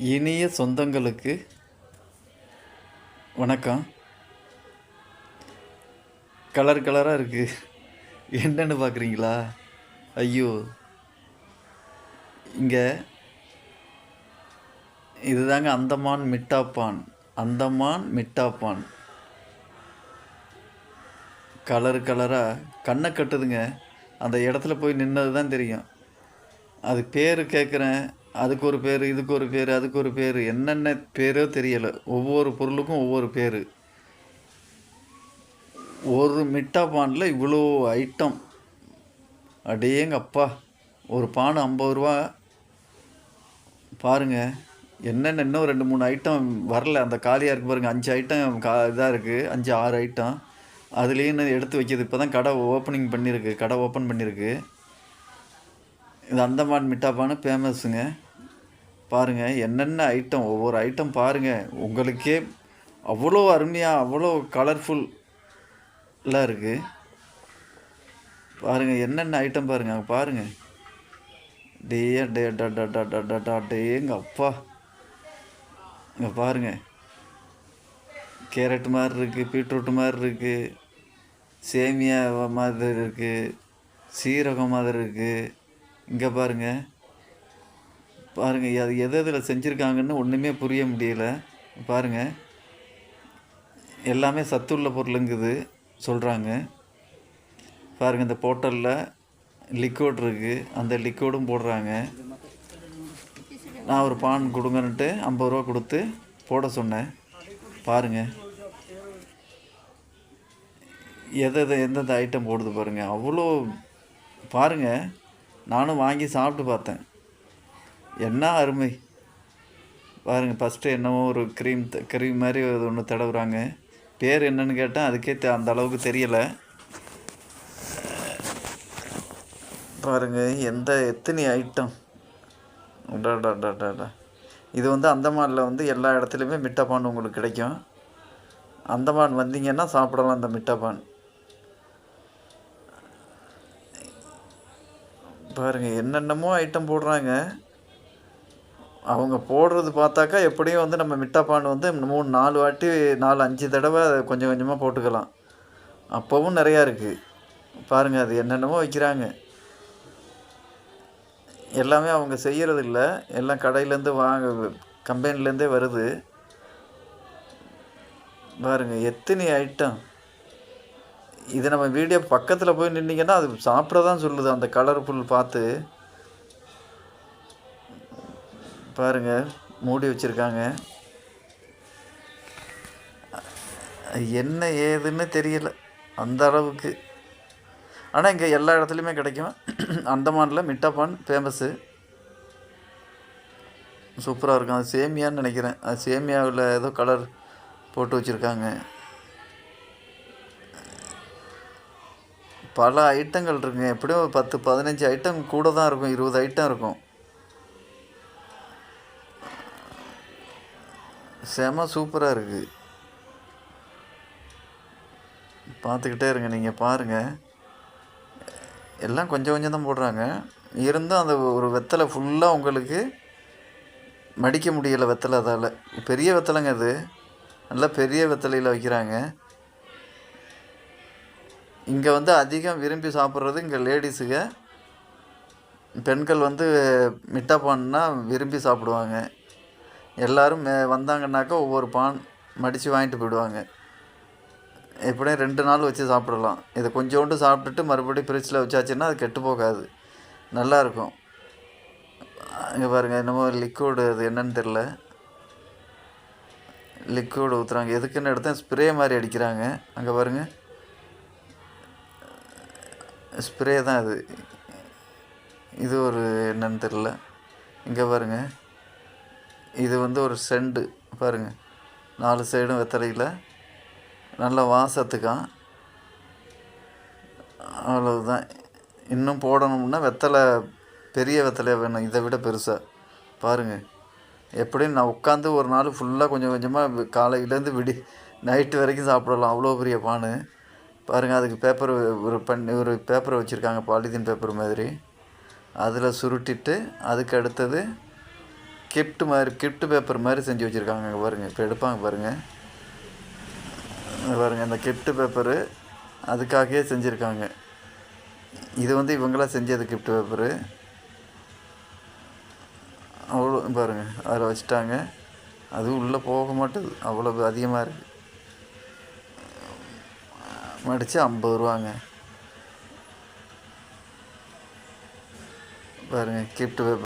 இனிய சொந்தங்களுக்கு வணக்கம். கலர் கலராக இருக்குது என்னென்னு பார்க்குறீங்களா ஐயோ. இங்கே இதுதாங்க அந்தமான் மிட்டாப்பான். அந்தமான் மிட்டாப்பான். கலர் கலராக கண்ணை கட்டுதுங்க. அந்த இடத்துல போய் நின்னது தான் தெரியும். அது பேர் கேட்குறேன் அதுக்கு ஒரு பேர் இதுக்கு ஒரு பேர் அதுக்கு ஒரு பேர் என்னென்ன பேரோ தெரியலை. ஒவ்வொரு பொருளுக்கும் ஒவ்வொரு பேர். ஒரு மிட்டா பானில் இவ்வளோ ஐட்டம் அடேங்க அப்பா ஒரு பானை ஐம்பது ரூபா. பாருங்க. என்னென்ன இன்னும் ரெண்டு மூணு ஐட்டம் வரல. அந்த காலியாக இருக்குது பாருங்கள் அஞ்சு ஐட்டம் கா இதாக இருக்குது அஞ்சு ஆறு ஐட்டம் அதுலேயும் எடுத்து வைக்கிது இப்போ தான் கடை ஓப்பனிங் பண்ணியிருக்கு. கடை ஓப்பன் பண்ணியிருக்கு. இது அந்தமான் மிட்டாப்பான்னு ஃபேமஸுங்க பாருங்கள் என்னென்ன ஐட்டம் ஒவ்வொரு ஐட்டம் பாருங்கள் உங்களுக்கே அவ்வளோ அருமையாக அவ்வளோ கலர்ஃபுல்லாக இருக்குது பாருங்கள் என்னென்ன ஐட்டம் பாருங்கள் அங்கே பாருங்கள் டே டே டா டா டா டா டா டா டேங்க அப்பா. இங்கே பாருங்கள் கேரட் மாதிரி இருக்குது பீட்ரூட் மாதிரி இருக்குது சேமியா மாதிரி இருக்குது சீரகம் மாதிரி இருக்குது இங்கே பாருங்கள் பாருங்கள் அது எது எதில் செஞ்சுருக்காங்கன்னு ஒன்றுமே புரிய முடியல. பாருங்கள் எல்லாமே சத்துள்ள பொருளுங்குது சொல்கிறாங்க பாருங்கள் இந்த போட்டலில் லிக்விட் இருக்குது அந்த லிக்விடும் போடுறாங்க. நான் ஒரு பான் கொடுங்கன்ட்டு ஐம்பது ரூபா கொடுத்து போட சொன்னேன். பாருங்கள் எதை எந்தெந்த ஐட்டம் போடுது பாருங்கள் அவ்வளோ பாருங்கள் நானும் வாங்கி சாப்பிட்டு பார்த்தேன். என்ன அருமை. பாருங்கள் ஃபஸ்ட்டு என்னவோ ஒரு க்ரீம் க்ரீம் மாதிரி அது ஒன்று தடவுறாங்க. பேர் என்னன்னு கேட்டால் அதுக்கே தெ- அந்த அளவுக்கு தெரியலை. பாருங்கள் எந்த எத்தனை ஐட்டம் அடாடாடாடாடா இது வந்து அந்தமானில் வந்து எல்லா இடத்துலையுமே மிட்டப்பான் உங்களுக்கு கிடைக்கும். அந்தமான் வந்தீங்கன்னா சாப்பிடலாம் அந்த மிட்டப்பான். பாருங்கள் என்னென்னமோ ஐட்டம் போடுறாங்க. அவங்க போடுறது பார்த்தாக்கா எப்படியும் வந்து நம்ம மிட்டாப்பான் வந்து மூணு நாலு வாட்டி நாலு அஞ்சு தடவை அதை கொஞ்சம் கொஞ்சமாக போட்டுக்கலாம். அப்போவும் நிறையா இருக்குது பாருங்கள் அது என்னென்னமோ வைக்கிறாங்க. எல்லாமே அவங்க செய்கிறது இல்லை. எல்லாம் கடையிலேருந்து வாங்க கம்பெனிலேருந்தே வருது. பாருங்கள் எத்தனை ஐட்டம் இது நம்ம வீடியோ பக்கத்தில் போய் நின்னீங்கன்னா அது சாப்பிட தான் சொல்லுது. அந்த கலர்ஃபுல் பார்த்து. பாருங்கள் மூடி வச்சுருக்காங்க. என்ன ஏதுன்னு தெரியல. அந்த அளவுக்கு. ஆனால் இங்கே எல்லா இடத்துலையுமே கிடைக்கும். அந்தமானில் மிட்டாப்பான் ஃபேமஸ்ஸு சூப்பராக இருக்கும். அது சேமியான்னு நினைக்கிறேன். அது சேமியாவில் ஏதோ கலர் போட்டு வச்சுருக்காங்க. பல ஐட்டங்கள் இருக்குங்க. எப்படியும் ஒரு பத்து பதினஞ்சு ஐட்டம் கூட தான் இருக்கும். இருபது ஐட்டம் இருக்கும். செம சூப்பராக இருக்குது பார்த்துக்கிட்டே இருங்க. நீங்கள் பாருங்கள் எல்லாம் கொஞ்சம் கொஞ்சம் தான் போடுறாங்க. இருந்தும் அந்த ஒரு வெத்தலை ஃபுல்லாக உங்களுக்கு மடிக்க முடியலை வெத்தலை அதால். பெரிய வெத்தலைங்க அது. நல்லா பெரிய வெத்தலையில் வைக்கிறாங்க. இங்கே வந்து அதிகம் விரும்பி சாப்பிட்றது இங்கே லேடிஸுங்க. பெண்கள் வந்து மிட்டா பான்னா விரும்பி சாப்பிடுவாங்க. எல்லோரும் மே வந்தாங்கன்னாக்கா ஒவ்வொரு பான் மடித்து வாங்கிட்டு போயிடுவாங்க. எப்படியும் ரெண்டு நாள் வச்சு சாப்பிடலாம். இதை கொஞ்சோண்டு சாப்பிட்டுட்டு மறுபடியும் ஃப்ரிட்ஜில் வச்சாச்சுன்னா அது கெட்டு போகாது. நல்லாயிருக்கும் இங்கே பாருங்கள் என்னமோ லிக்விடு அது என்னன்னு தெரில லிக்விட் ஊற்றுறாங்க எதுக்குன்னு எடுத்தேன்? ஸ்ப்ரே மாதிரி அடிக்கிறாங்க. அங்கே பாருங்கள் ஸ்ப்ரே தான் இது இது ஒரு என்னன்னு தெரில இங்கே பாருங்க. இது வந்து ஒரு செண்டு. பாருங்கள் நாலு சைடும் வெத்தலையில். நல்ல வாசத்துக்கான். அவ்வளவுதான். இன்னும் போடணும்னா வெத்தலை பெரிய வெத்தலையாக வேணும். இதை விட பெருசாக பாருங்கள் எப்படியும் நான் உட்காந்து ஒரு நாள் ஃபுல்லாக கொஞ்சம் கொஞ்சமாக காலையிலேருந்து விடி நைட்டு வரைக்கும் சாப்பிடலாம். அவ்வளோ பெரிய பானு. பாருங்கள் அதுக்கு பேப்பர் ஒரு பண்ணி ஒரு பேப்பரை வச்சுருக்காங்க பாலித்தீன் பேப்பர் மாதிரி. அதில் சுருட்டிட்டு அதுக்கு அடுத்தது கிஃப்ட் மாதிரி கிஃப்ட் பேப்பர் மாதிரி செஞ்சு வச்சுருக்காங்க பாருங்கள் இப்போ எடுப்பாங்க பாருங்கள் பாருங்கள் அந்த இந்த கிஃப்ட் பேப்பரு அதுக்காகவே செஞ்சுருக்காங்க. இது வந்து இவங்களாம் செஞ்சது கிஃப்ட் பேப்பரு அவ்வளோ பாருங்கள் அதில் வச்சுட்டாங்க. அதுவும் உள்ளே போக மாட்டேது அவ்வளோ அதிகமாக இருக்குது மடித்து ஐம்பது ரூபாங்க. பாருங்கள் கிஃப்ட் பேப்பர்